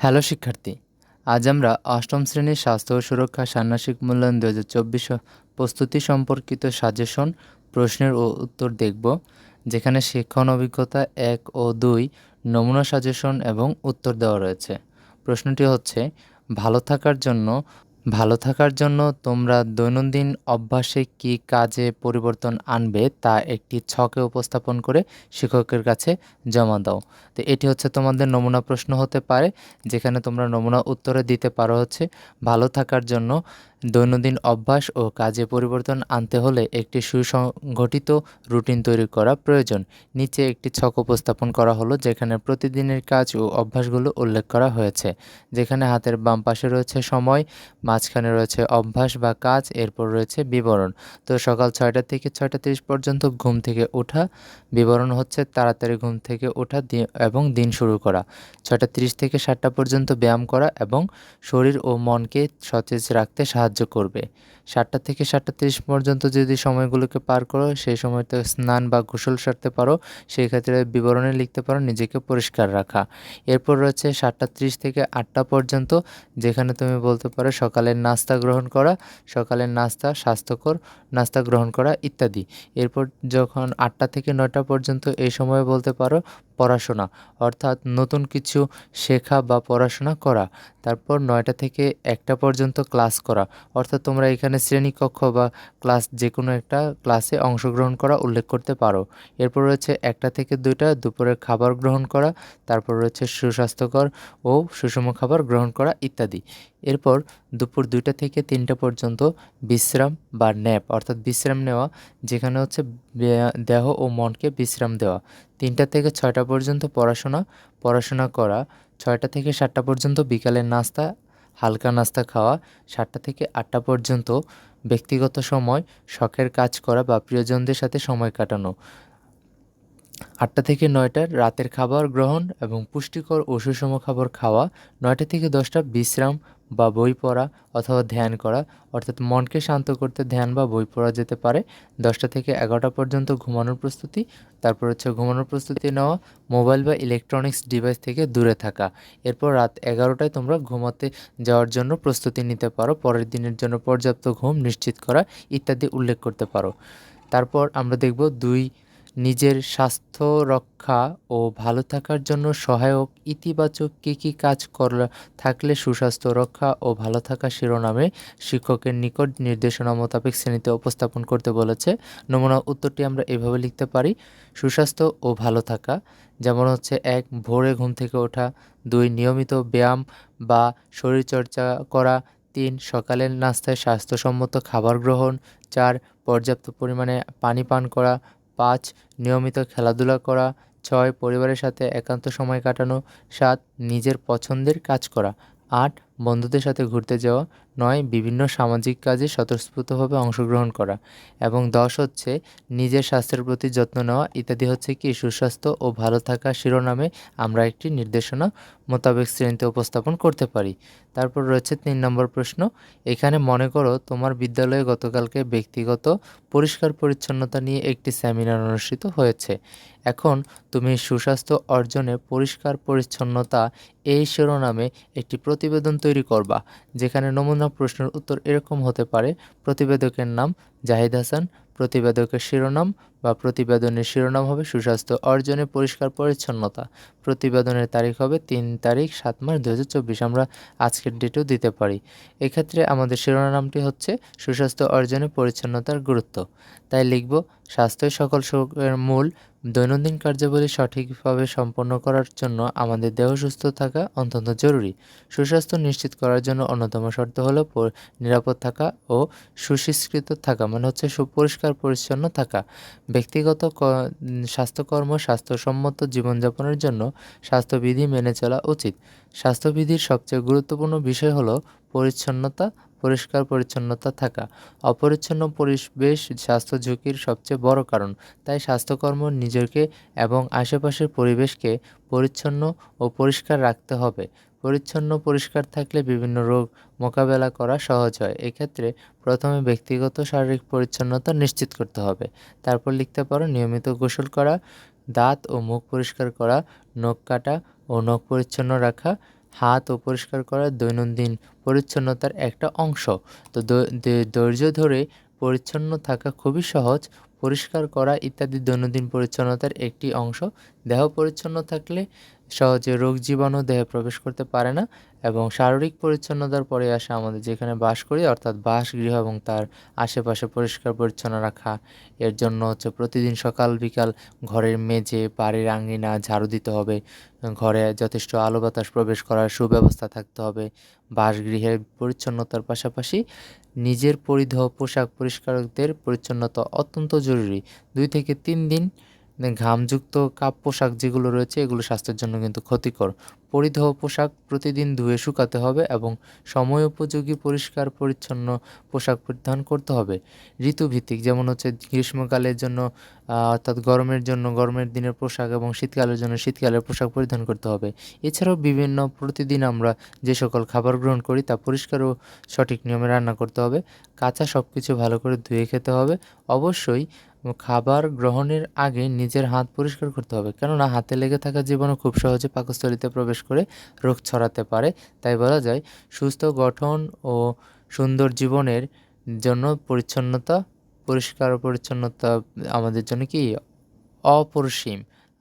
Hello শিক্ষার্থী, আজ আমরা অষ্টম শ্রেণির স্বাস্থ্য ও সুরক্ষা ষান্মাসিক মূল্যায়ন দু হাজার চব্বিশ প্রস্তুতি সম্পর্কিত সাজেশন, প্রশ্নের ও উত্তর দেখব, যেখানে শিক্ষণ অভিজ্ঞতা এক ও দুই নমুনা সাজেশন এবং উত্তর দেওয়া রয়েছে। প্রশ্নটি হচ্ছে, ভালো থাকার জন্য ভালো থাকার জন্য তোমরা দৈনন্দিন অভ্যাসে কী কাজে পরিবর্তন আনবে তা একটি ছকে উপস্থাপন করে শিক্ষকের কাছে জমা দাও। তো এটি হচ্ছে তোমাদের নমুনা প্রশ্ন হতে পারে, যেখানে তোমরা নমুনা উত্তরে দিতে পারো হচ্ছে, ভালো থাকার জন্য দৈনন্দিন অভ্যাস ও কাজে পরিবর্তন আনতে হলে একটি সুসংগঠিত রুটিন তৈরি করা প্রয়োজন। নিচে একটি ছক উপস্থাপন করা হলো, যেখানে প্রতিদিনের কাজ ও অভ্যাসগুলো উল্লেখ করা হয়েছে, যেখানে হাতের বাম পাশে রয়েছে সময় মাঝখানে রয়েছে অভ্যাস বা কাজ, এরপর রয়েছে বিবরণ। তো সকাল ছয়টা থেকে ছয়টা তিরিশ পর্যন্ত ঘুম থেকে ওঠা, বিবরণ হচ্ছে তাড়াতাড়ি ঘুম থেকে ওঠা এবং দিন শুরু করা। ছয়টা তিরিশ থেকে সাতটা পর্যন্ত ব্যায়াম করা এবং শরীর ও মনকে সতেজ রাখতে সাহায্য করবে। সাতটা থেকে সাতটা তিরিশ পর্যন্ত যদি সময়গুলোকে পার করো, সেই সময়তে স্নান বা গোসল সারতে পারো, সেই ক্ষেত্রে বিবরণে লিখতে পারো, নিজেকে পরিষ্কার রাখা। এরপর রয়েছে সাতটা ত্রিশ থেকে আটটা পর্যন্ত, যেখানে তুমি বলতে পারো সকালের নাস্তা গ্রহণ করা, সকালের নাস্তা স্বাস্থ্যকর, নাস্তা গ্রহণ করা ইত্যাদি। এরপর যখন আটটা থেকে নয়টা পর্যন্ত এই সময়ে বলতে পারো পড়াশোনা, অর্থাৎ নতুন কিছু শেখা বা পড়াশোনা করা। তারপর নয়টা থেকে একটা পর্যন্ত ক্লাস করা, অর্থাৎ তোমরা এখানে শ্রেণীকক্ষ বা ক্লাস যে কোনো একটা ক্লাসে অংশগ্রহণ করা উল্লেখ করতে পারো। এরপর রয়েছে একটা থেকে দুইটা, দুপুরের খাবার গ্রহণ করা, তারপর রয়েছে সুস্বাস্থ্যকর ও সুষম খাবার গ্রহণ করা ইত্যাদি। এরপর দুপুর দুইটা থেকে তিনটা পর্যন্ত বিশ্রাম বা ন্যাপ, অর্থাৎ বিশ্রাম নেওয়া, যেখানে হচ্ছে দেহ ও মনকে বিশ্রাম দেওয়া। তিনটা থেকে ছয়টা পর্যন্ত পড়াশোনা পড়াশোনা করা, ছয়টা থেকে সাতটা পর্যন্ত বিকালের নাস্তা হালকা নাস্তা খাওয়া সাতটা থেকে আটটা পর্যন্ত ব্যক্তিগত সময়, শখের কাজ করা বা প্রিয়জনদের সাথে সময় কাটানো। আটটা থেকে নয়টার রাতের খাবার গ্রহণ এবং পুষ্টিকর ও সুষম খাবার খাওয়া, নয়টা থেকে দশটা বিশ্রাম বা বই পড়া অথবা ধ্যান করা, অর্থাৎ মনকে শান্ত করতে ধ্যান বা বই পড়া যেতে পারে। দশটা থেকে এগারোটা পর্যন্ত ঘুমানোর প্রস্তুতি, তারপর হচ্ছে ঘুমানোর প্রস্তুতি নেওয়া, মোবাইল বা ইলেকট্রনিক্স ডিভাইস থেকে দূরে থাকা। এরপর রাত এগারোটায় তোমরা ঘুমাতে যাওয়ার জন্য প্রস্তুতি নিতে পারো, পরের দিনের জন্য পর্যাপ্ত ঘুম নিশ্চিত করা ইত্যাদি উল্লেখ করতে পারো। তারপর আমরা দেখব দুই নিজের স্বাস্থ্য রক্ষা ও ভালো থাকার জন্য সহায়ক ইতিবাচক কী কী কাজ করা, থাকলে সুস্বাস্থ্য রক্ষা ও ভালো থাকা শিরোনামে শিক্ষকের নিকট নির্দেশনা মোতাবেক শ্রেণীতে উপস্থাপন করতে বলেছে। নমুনা উত্তরটি আমরা এভাবে লিখতে পারি। সুস্বাস্থ্য ও ভালো থাকা, যেমন হচ্ছে এক, ভোরে ঘুম থেকে ওঠা, দুই, নিয়মিত ব্যায়াম বা শরীরচর্চা করা, তিন, সকালের নাস্তায় স্বাস্থ্যসম্মত খাবার গ্রহণ, চার, পর্যাপ্ত পরিমাণে পানি পান করা পাঁচ, নিয়মিত খেলাধুলা করা, ছয়, পরিবারের সাথে একান্ত সময় কাটানো, সাত, নিজের পছন্দের কাজ করা, আট, বন্ধুদের সাথে ঘুরতে যাওয়া নয়, বিভিন্ন সামাজিক কাজে স্বতঃস্ফূর্তভাবে অংশগ্রহণ করা এবং দশ হচ্ছে নিজের স্বাস্থ্যের প্রতি যত্ন নেওয়া। ইত্যাদি হচ্ছে কি, সুস্বাস্থ্য ও ভালো থাকা শিরোনামে আমরা একটি নির্দেশনা মোতাবেক শ্রেণীতে উপস্থাপন করতে পারি। তারপর রয়েছে তিন নম্বর প্রশ্ন, এখানে মনে করো তোমার বিদ্যালয়ে গতকালকে ব্যক্তিগত পরিষ্কার পরিচ্ছন্নতা নিয়ে একটি সেমিনার অনুষ্ঠিত হয়েছে। এখন তুমি সুস্বাস্থ্য অর্জনে পরিষ্কার পরিচ্ছন্নতা এই শিরোনামে একটি প্রতিবেদন তৈরি করবা, যেখানে নমুনা প্রশ্নের উত্তর এরকম হতে পারে। প্রতিবেদকের নাম জাহিদ হাসান, প্রতিবেদকের শিরোনাম বা প্রতিবেদনের শিরোনাম হবে সুস্বাস্থ্য অর্জনে পরিষ্কার পরিচ্ছন্নতা। প্রতিবেদনের তারিখ হবে তিন তারিখ সাত মার্চ দু হাজার চব্বিশ। আমরা আজকের ডেটেও দিতে পারি। এক্ষেত্রে আমাদের শিরোনামটি হচ্ছে সুস্বাস্থ্য অর্জনে পরিচ্ছন্নতার গুরুত্ব। তাই লিখব, স্বাস্থ্যই সকল সুখের মূল দৈনন্দিন কার্যাবলী সঠিকভাবে সম্পন্ন করার জন্য আমাদের দেহ সুস্থ থাকা অত্যন্ত জরুরি। সুস্বাস্থ্য নিশ্চিত করার জন্য অন্যতম শর্ত হলো নিরাপদ থাকা ও সুশিষ্কৃত থাকা মানে হচ্ছে সুপরিষ্কার, পরিচ্ছন্ন থাকা। ব্যক্তিগত স্বাস্থ্যকর্ম স্বাস্থ্যসম্মত জীবনযাপনের জন্য স্বাস্থ্যবিধি মেনে চলা উচিত। স্বাস্থ্যবিধির সবচেয়ে গুরুত্বপূর্ণ বিষয় হলো পরিচ্ছন্নতা পরিষ্কার পরিচ্ছন্নতা থাকা। অপরিচ্ছন্ন পরিবেশ স্বাস্থ্য ঝুঁকির সবচেয়ে বড় কারণ। তাই স্বাস্থ্যকর্ম নিজেকে এবং আশেপাশের পরিবেশকে পরিচ্ছন্ন ও পরিষ্কার রাখতে হবে। পরিচ্ছন্ন পরিষ্কার থাকলে বিভিন্ন রোগ মোকাবেলা করা সহজ হয়। এক্ষেত্রে প্রথমে ব্যক্তিগত শারীরিক পরিচ্ছন্নতা নিশ্চিত করতে হবে। তারপর লিখতে পারো নিয়মিত গোসল করা, দাঁত ও মুখ পরিষ্কার করা, নখ কাটা ও নখ পরিচ্ছন্ন রাখা হাত ও পরিষ্কার করা দৈনন্দিন পরিচ্ছন্নতার একটা অংশ। তো ধৈর্য ধরে পরিচ্ছন্ন থাকা খুবই সহজ। পরিষ্কার করা ইত্যাদি দৈনন্দিন পরিচ্ছন্নতার একটি অংশ। দেহ পরিচ্ছন্ন থাকলে সহজে রোগ জীবাণু দেহে প্রবেশ করতে পারে না এবং শারীরিক পরিচ্ছন্নতার পরে আসে আমাদের যেখানে বাস করি, অর্থাৎ বাসগৃহ এবং তার আশেপাশে পরিষ্কার পরিচ্ছন্ন রাখা। এর জন্য হচ্ছে প্রতিদিন সকাল, বিকাল ঘরের মেঝে, বাড়ির আঙিনা ঝাড়ু দিতে হবে। ঘরে যথেষ্ট আলো বাতাস প্রবেশ করার সুব্যবস্থা থাকতে হবে। বাসগৃহের পরিচ্ছন্নতার পাশাপাশি নিজের পরিধেয় পোশাক পরিষ্কারকদের পরিচ্ছন্নতা অত্যন্ত জরুরি। দুই থেকে তিন দিন ঘামযুক্ত কাপ পোশাক যেগুলো রয়েছে, এগুলো স্বাস্থ্যের জন্য কিন্তু ক্ষতিকর। পরিধেয় পোশাক প্রতিদিন ধুয়ে শুকাতে হবে এবং সময় উপযোগী, পরিষ্কার, পরিচ্ছন্ন পোশাক পরিধান করতে হবে। ঋতুভিত্তিক যেমন হচ্ছে গ্রীষ্মকালের জন্য অর্থাৎ গরমের জন্য, গরমের দিনের পোশাক এবং শীতকালের জন্য শীতকালের পোশাক পরিধান করতে হবে। এছাড়াও বিভিন্ন প্রতিদিন আমরা যে সকল খাবার গ্রহণ করি, তা পরিষ্কার ও সঠিক নিয়মে রান্না করতে হবে। কাঁচা সব কিছু ভালো করে ধুয়ে খেতে হবে। অবশ্যই খাবার গ্রহণের আগে নিজের হাত পরিষ্কার করতে হবে। কেননা হাতে লেগে থাকা জীবাণু খুব সহজে পাকস্থলিতে প্রবেশ করে রোগ ছড়াতে পারে। তাই বলা যায়, সুস্থ গঠন ও সুন্দর জীবনের জন্য পরিচ্ছন্নতা, পরিষ্কার পরিচ্ছন্নতা আমাদের জন্য কি? অপরিসীম।